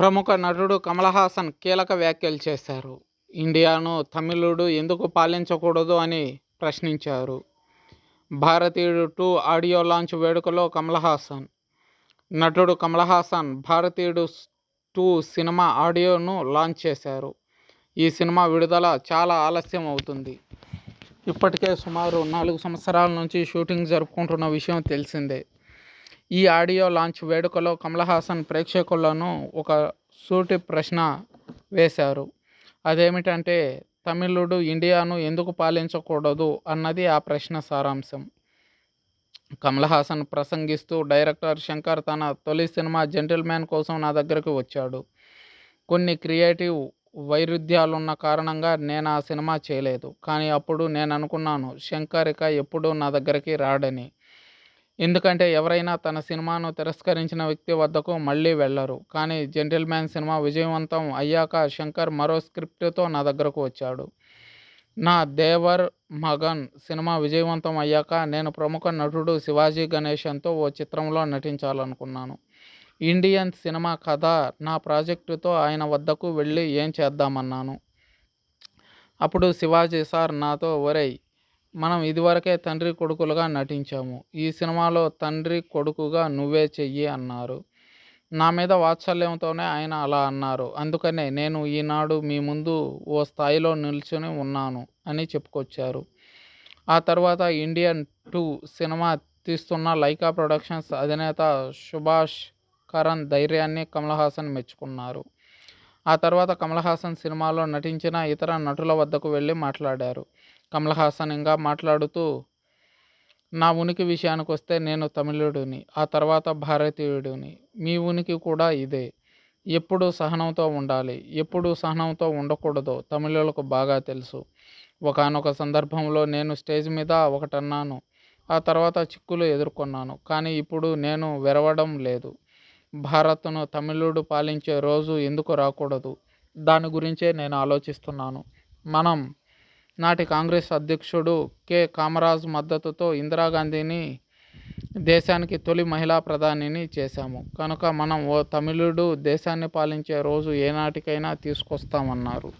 ప్రముఖ నటుడు కమల్ హాసన్ కీలక వ్యాఖ్యలు చేశారు. ఇండియాను తమిళుడు ఎందుకు పాలించకూడదు అని ప్రశ్నించారు. భారతీయుడు టూ ఆడియో లాంచ్ వేడుకలో కమల్ హాసన్ నటుడు కమల్ హాసన్ భారతీయుడు టూ సినిమా ఆడియోను లాంచ్ చేశారు. ఈ సినిమా విడుదల చాలా ఆలస్యం అవుతుంది. ఇప్పటికే సుమారు నాలుగు సంవత్సరాల నుంచి షూటింగ్ జరుపుకుంటున్న విషయం తెలిసిందే. ఈ ఆడియో లాంచ్ వేడుకలో కమల్ హాసన్ ప్రేక్షకులను ఒక సూటి ప్రశ్న వేశారు. అదేమిటంటే తమిళుడు ఇండియాను ఎందుకు పాలించకూడదు అన్నది ఆ ప్రశ్న సారాంశం. కమల్ హాసన్ ప్రసంగిస్తూ డైరెక్టర్ శంకర్ తన తొలి సినిమా జెంటిల్మ్యాన్ కోసం నా దగ్గరకు వచ్చాడు. కొన్ని క్రియేటివ్ వైరుధ్యాలున్న కారణంగా నేను ఆ సినిమా చేయలేదు. కానీ అప్పుడు నేను అనుకున్నాను శంకర్ ఇక ఎప్పుడూ నా దగ్గరికి రాడని. ఎందుకంటే ఎవరైనా తన సినిమాను తిరస్కరించిన వ్యక్తి వద్దకు మళ్ళీ వెళ్ళరు. కానీ జెంటిల్మ్యాన్ సినిమా విజయవంతం అయ్యాక శంకర్ మరో స్క్రిప్ట్తో నా దగ్గరకు వచ్చాడు. నా దేవర్ మగన్ సినిమా విజయవంతం అయ్యాక నేను ప్రముఖ నటుడు శివాజీ గణేశన్తో ఓ చిత్రంలో నటించాలనుకున్నాను. ఇండియన్ సినిమా కథ నా ప్రాజెక్టుతో ఆయన వద్దకు వెళ్ళి ఏం చేద్దామన్నాను. అప్పుడు శివాజీ సార్ నాతో ఒరేయ్ మనం ఇదివరకే తండ్రి కొడుకులుగా నటించాము. ఈ సినిమాలో తండ్రి కొడుకుగా నువ్వే చెయ్యి అన్నారు. నా మీద వాత్సల్యంతోనే ఆయన అలా అన్నారు. అందుకనే నేను ఈనాడు మీ ముందు ఓ స్థాయిలో నిల్చుని ఉన్నాను అని చెప్పుకొచ్చారు. ఆ తర్వాత ఇండియన్ టూ సినిమా తీస్తున్న లైకా ప్రొడక్షన్స్ అధినేత సుభాష్ కరణ్ ధైర్యాన్ని కమల్ హాసన్ మెచ్చుకున్నారు. ఆ తర్వాత కమల్ హాసన్ సినిమాలో నటించిన ఇతర నటుల వద్దకు వెళ్ళి మాట్లాడారు. కమల్ హాసన్ ఇంకా మాట్లాడుతూ నా ఉనికి విషయానికి వస్తే నేను తమిళుడిని ఆ తర్వాత భారతీయుడిని. మీ ఉనికి కూడా ఇదే. ఎప్పుడు సహనంతో ఉండాలి. ఎప్పుడు సహనంతో ఉండకూడదో. తమిళులకు బాగా తెలుసు. ఒకనొక సందర్భంలో నేను స్టేజ్ మీద ఒకటన్నాను. ఆ తర్వాత చిక్కులు ఎదుర్కొన్నాను. కానీ ఇప్పుడు నేను వెరవడం లేదు. భారత్ను తమిళుడు పాలించే రోజు ఎందుకు రాకూడదు? దాని గురించే నేను ఆలోచిస్తున్నాను. మనం నాటి కాంగ్రెస్ అధ్యక్షుడు కె. కామరాజ్ మద్దతుతో ఇందిరాగాంధీని దేశానికి తొలి మహిళా ప్రధానిని చేశాము. కనుక మనం ఓ తమిళుడు దేశాన్ని పాలించే రోజు ఏనాటికైనా తీసుకొస్తామన్నారు.